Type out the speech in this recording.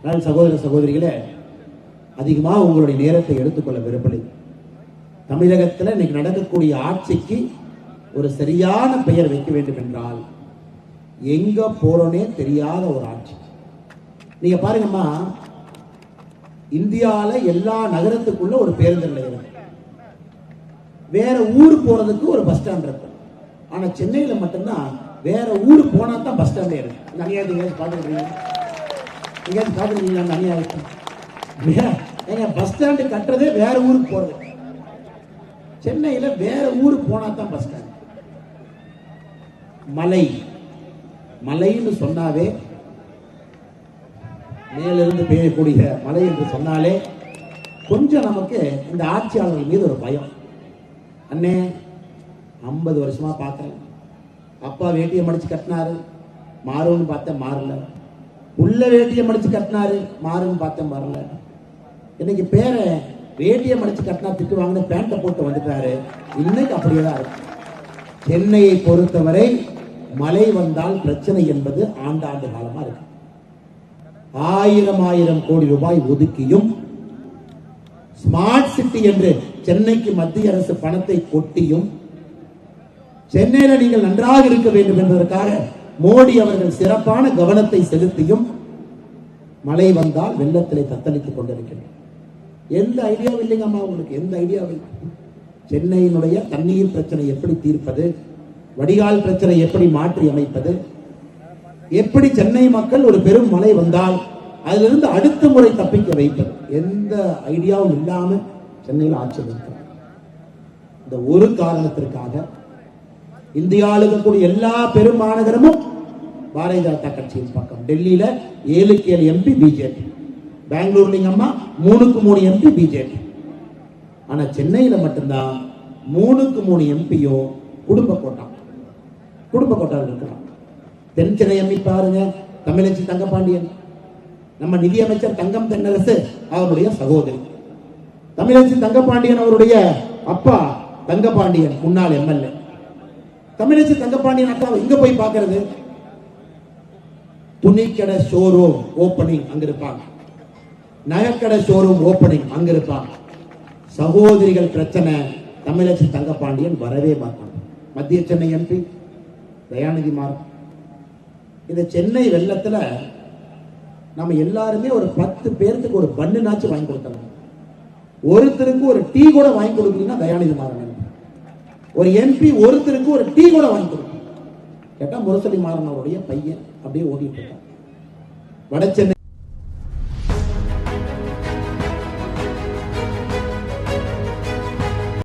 அதனால் சகோதர சகோதரிகளே அதிகமாக உங்களுடைய நேரத்தை எடுத்துக்கொள்ள விரும்பலை. தமிழகத்தில் இன்னைக்கு நடக்கக்கூடிய ஆட்சிக்கு ஒரு சரியான பெயர் வைக்க வேண்டும் என்றால் எங்க போறோனே தெரியாத ஒரு ஆட்சி. நீங்க பாருங்கம்மா இந்தியால எல்லா நகரத்துக்குள்ள ஒரு பேருந்து நிலையம். வேற ஊர் போறதுக்கு ஒரு பஸ் ஸ்டாண்ட் இருக்கு. ஆனா சென்னையில மட்டும்தான் வேற ஊர் போனா தான் பஸ் ஸ்டாண்டே இருக்கு. நிறைய அநியாயத்தை எங்கேயாவது பாத்துக்கிறீங்க எங்கேயாவது பாத்துக்கிறீங்களா இருக்கும் ஏங்க பஸ் ஸ்டாண்டு கட்டுறதே வேற ஊருக்கு போகிறது சென்னையில வேற ஊருக்கு போனா தான் பஸ் ஸ்டாண்ட் மலை. மலைன்னு சொன்னாவே மேலிருந்து பெய்யக்கூடிய மழை என்று சொன்னாலே கொஞ்சம் நமக்கு இந்த ஆட்சியாளர்கள் மீது ஒரு பயம். அண்ணே ஐம்பது வருஷமா பார்க்கறேன் அப்பா வேட்டியை மடிச்சு கட்டினாரு. மாறும்னு பார்த்தேன் மாறல. உள்ள வேட்டியை மடிச்சு கட்டினாரு. மாறுன்னு பார்த்தேன் மாறல. இன்னைக்கு பேரை வேட்டியை மடிச்சு கட்டினா திட்டு வாங்கின பேண்ட்டை போட்டு வந்துட்டாரு. இன்னைக்கு அப்படியே தான் இருக்கு. சென்னையை பொறுத்தவரை மழை வந்தால் பிரச்சனை என்பது ஆண்டாண்டு காலமா இருக்கு. ஆயிரம் ஆயிரம் கோடி ரூபாய் ஒதுக்கியும் ஸ்மார்ட் சிட்டி என்று சென்னைக்கு மத்திய அரசு பணத்தை கொட்டியும் சென்னையில நீங்கள் நன்றாக இருக்க வேண்டும் என்பதற்காக மோடி அவர்கள் சிறப்பான கவனத்தை செலுத்தியும் மழை வந்தால் வெள்ளத்திலே தத்தளித்துக் கொண்டிருக்கிறது எந்த ஐடியாவும் இல்லைங்கம்மா உங்களுக்கு. எந்த ஐடியாவும் சென்னையினுடைய தண்ணீர் பிரச்சனை எப்படி தீர்ப்பது? வடிகால் பிரச்சனை எப்படி மாற்றி அமைப்பது? எப்படி சென்னை மக்கள் ஒரு பெரும் மழை வந்தால் அதிலிருந்து அடுத்த முறை தப்பிக்க வைப்பது? எந்த ஐடியாவும் இல்லாம சென்னையில் ஆட்சி வைக்கிறார் இந்த ஒரு காரணத்திற்காக இந்தியாவில் இருக்கக்கூடிய எல்லா பெரும் மாநகரமும் பாரதிய ஜனதா கட்சியின் பக்கம். டெல்லியில ஏழுக்கு ஏழு எம்பி பிஜேபி பெங்களூர்ல அம்மா மூணுக்கு மூணு எம்பி பிஜேபி ஆனா சென்னையில மட்டும்தான் மூணுக்கு மூணு எம்பியும் குடும்ப கோட்டா. குடும்ப கோட்டாவில் இருக்கிறான் தென் சென்னை எம்பி பாருங்க தமிழச்சி தங்கபாண்டியன் நம்ம நிதியமைச்சர் தங்கம் தென்னரசு அவருடைய சகோதரி. தமிழச்சி தங்கபாண்டியன் அவருடைய அப்பா தங்கப்பாண்டியன் முன்னாள் எம்எல்ஏ. தமிழச்சி தங்கப்பாண்டியன் அக்காவை இங்க போய் பாக்குறது துணிக்கடை ஷோரூம் ஓப்பனிங் அங்க இருப்பாங்க. நகைக்கடை ஷோரூம் ஓப்பனிங் அங்க இருப்பாங்க. சகோதரிகள் பிரச்சனை தமிழச்சி தங்கபாண்டியன் வரவே மாட்டாங்க மத்திய சென்னை எம்பி தயாநிதி மாறும் இந்த சென்னை வெள்ளத்துல நம்ம எல்லாருமே ஒரு பத்து பேர்த்துக்கு ஒரு பண்ணுனாச்சும் வாங்கி கொடுத்தோம் ஒருத்தருக்கு ஒரு டீ கூட வாங்கி கொடுக்கணும்னா தயாநிதி மாறன் ஒரு எம்பி ஒருத்தருக்கு ஒரு டீ கூட வாங்கி கொடுக்கணும். கேட்டா முரசொலி மாறனவருடைய பையன் அப்படியே ஓடிட்டு இருக்கான். வட சென்னை